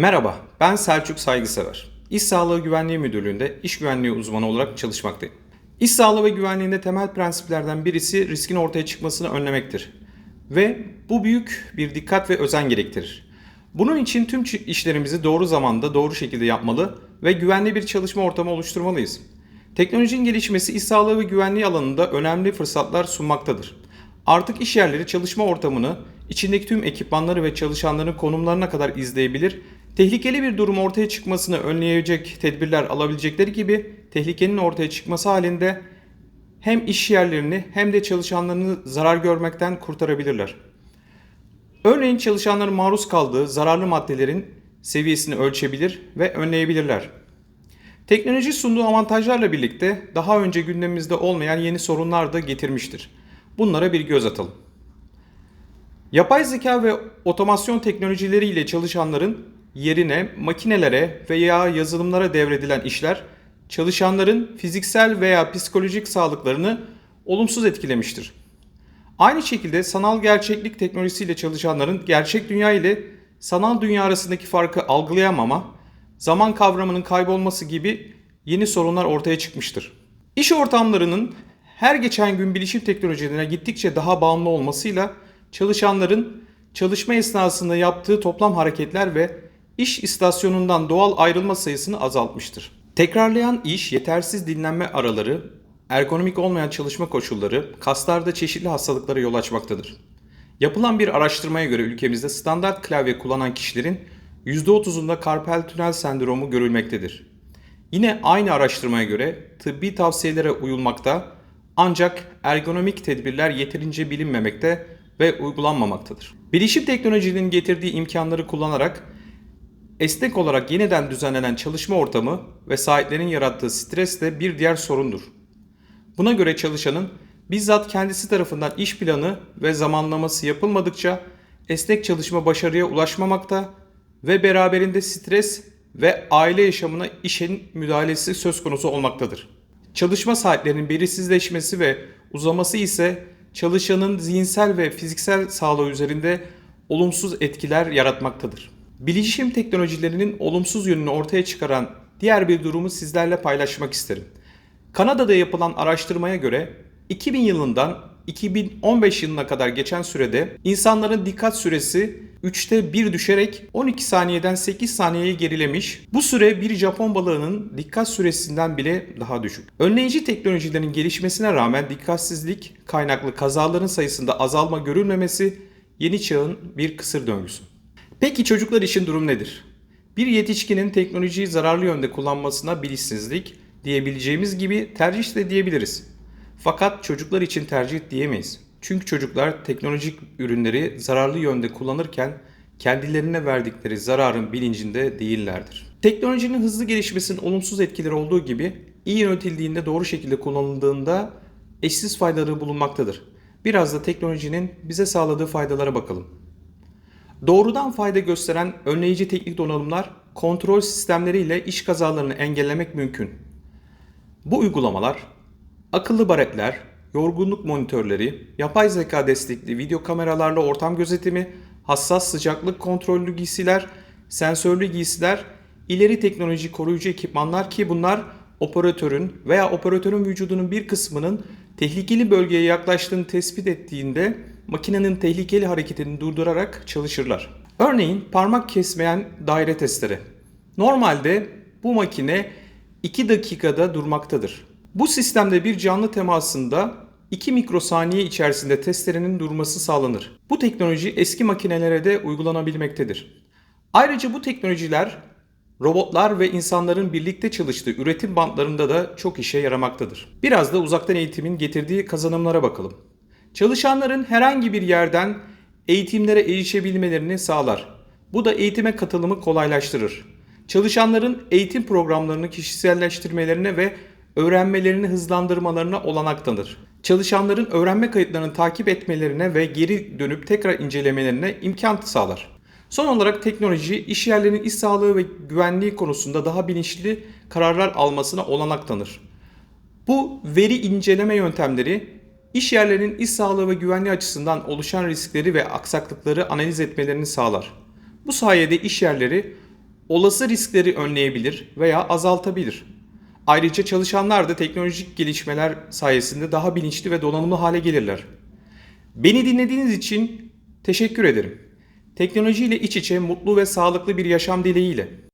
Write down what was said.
Merhaba, ben Selçuk Saygısever. İş Sağlığı Güvenliği Müdürlüğü'nde iş güvenliği uzmanı olarak çalışmaktayım. İş sağlığı ve güvenliğinde temel prensiplerden birisi riskin ortaya çıkmasını önlemektir. Ve bu büyük bir dikkat ve özen gerektirir. Bunun için tüm işlerimizi doğru zamanda, doğru şekilde yapmalı ve güvenli bir çalışma ortamı oluşturmalıyız. Teknolojinin gelişmesi iş sağlığı ve güvenliği alanında önemli fırsatlar sunmaktadır. Artık iş yerleri çalışma ortamını, içindeki tüm ekipmanları ve çalışanların konumlarına kadar izleyebilir, tehlikeli bir durum ortaya çıkmasını önleyecek tedbirler alabilecekleri gibi tehlikenin ortaya çıkması halinde hem iş yerlerini hem de çalışanlarını zarar görmekten kurtarabilirler. Örneğin çalışanların maruz kaldığı zararlı maddelerin seviyesini ölçebilir ve önleyebilirler. Teknoloji sunduğu avantajlarla birlikte daha önce gündemimizde olmayan yeni sorunlar da getirmiştir. Bunlara bir göz atalım. Yapay zeka ve otomasyon teknolojileriyle çalışanların yerine makinelere veya yazılımlara devredilen işler çalışanların fiziksel veya psikolojik sağlıklarını olumsuz etkilemiştir. Aynı şekilde sanal gerçeklik teknolojisiyle çalışanların gerçek dünya ile sanal dünya arasındaki farkı algılayamama, zaman kavramının kaybolması gibi yeni sorunlar ortaya çıkmıştır. İş ortamlarının her geçen gün bilişim teknolojilerine gittikçe daha bağımlı olmasıyla çalışanların çalışma esnasında yaptığı toplam hareketler ve iş istasyonundan doğal ayrılma sayısını azaltmıştır. Tekrarlayan iş, yetersiz dinlenme araları, ergonomik olmayan çalışma koşulları kaslarda çeşitli hastalıklara yol açmaktadır. Yapılan bir araştırmaya göre ülkemizde standart klavye kullanan kişilerin %30'unda karpal tünel sendromu görülmektedir. Yine aynı araştırmaya göre tıbbi tavsiyelere uyulmakta ancak ergonomik tedbirler yeterince bilinmemekte ve uygulanmamaktadır. Bilişim teknolojinin getirdiği imkanları kullanarak esnek olarak yeniden düzenlenen çalışma ortamı ve sahiplerin yarattığı stres de bir diğer sorundur. Buna göre çalışanın bizzat kendisi tarafından iş planı ve zamanlaması yapılmadıkça esnek çalışma başarıya ulaşmamakta ve beraberinde stres ve aile yaşamına işin müdahalesi söz konusu olmaktadır. Çalışma saatlerinin belirsizleşmesi ve uzaması ise çalışanın zihinsel ve fiziksel sağlığı üzerinde olumsuz etkiler yaratmaktadır. Bilişim teknolojilerinin olumsuz yönünü ortaya çıkaran diğer bir durumu sizlerle paylaşmak isterim. Kanada'da yapılan araştırmaya göre 2000 yılından 2015 yılına kadar geçen sürede insanların dikkat süresi 3'te 1 düşerek 12 saniyeden 8 saniyeye gerilemiş. Bu süre bir Japon balığının dikkat süresinden bile daha düşük. Önleyici teknolojilerin gelişmesine rağmen dikkatsizlik kaynaklı kazaların sayısında azalma görülmemesi yeni çağın bir kısır döngüsü. Peki çocuklar için durum nedir? Bir yetişkinin teknolojiyi zararlı yönde kullanmasına bilinçsizlik diyebileceğimiz gibi tercih de diyebiliriz. Fakat çocuklar için tercih diyemeyiz. Çünkü çocuklar teknolojik ürünleri zararlı yönde kullanırken kendilerine verdikleri zararın bilincinde değillerdir. Teknolojinin hızlı gelişmesinin olumsuz etkileri olduğu gibi iyi yönetildiğinde doğru şekilde kullanıldığında eşsiz faydaları bulunmaktadır. Biraz da teknolojinin bize sağladığı faydalara bakalım. Doğrudan fayda gösteren önleyici teknik donanımlar kontrol sistemleriyle iş kazalarını engellemek mümkün. Bu uygulamalar akıllı baretler, yorgunluk monitörleri, yapay zeka destekli video kameralarla ortam gözetimi, hassas sıcaklık kontrollü giysiler, sensörlü giysiler, ileri teknoloji koruyucu ekipmanlar ki bunlar operatörün veya operatörün vücudunun bir kısmının tehlikeli bölgeye yaklaştığını tespit ettiğinde makinenin tehlikeli hareketini durdurarak çalışırlar. Örneğin parmak kesmeyen daire testleri. Normalde bu makine 2 dakikada durmaktadır. Bu sistemde bir canlı temasında 2 mikrosaniye içerisinde testerenin durması sağlanır. Bu teknoloji eski makinelere de uygulanabilmektedir. Ayrıca bu teknolojiler robotlar ve insanların birlikte çalıştığı üretim bantlarında da çok işe yaramaktadır. Biraz da uzaktan eğitimin getirdiği kazanımlara bakalım. Çalışanların herhangi bir yerden eğitimlere erişebilmelerini sağlar. Bu da eğitime katılımı kolaylaştırır. Çalışanların eğitim programlarını kişiselleştirmelerine ve öğrenmelerini hızlandırmalarına olanak tanır. Çalışanların öğrenme kayıtlarını takip etmelerine ve geri dönüp tekrar incelemelerine imkan sağlar. Son olarak teknoloji iş yerlerinin iş sağlığı ve güvenliği konusunda daha bilinçli kararlar almasına olanak tanır. Bu veri inceleme yöntemleri iş yerlerinin iş sağlığı ve güvenliği açısından oluşan riskleri ve aksaklıkları analiz etmelerini sağlar. Bu sayede iş yerleri olası riskleri önleyebilir veya azaltabilir. Ayrıca çalışanlar da teknolojik gelişmeler sayesinde daha bilinçli ve donanımlı hale gelirler. Beni dinlediğiniz için teşekkür ederim. Teknolojiyle iç içe mutlu ve sağlıklı bir yaşam dileğiyle.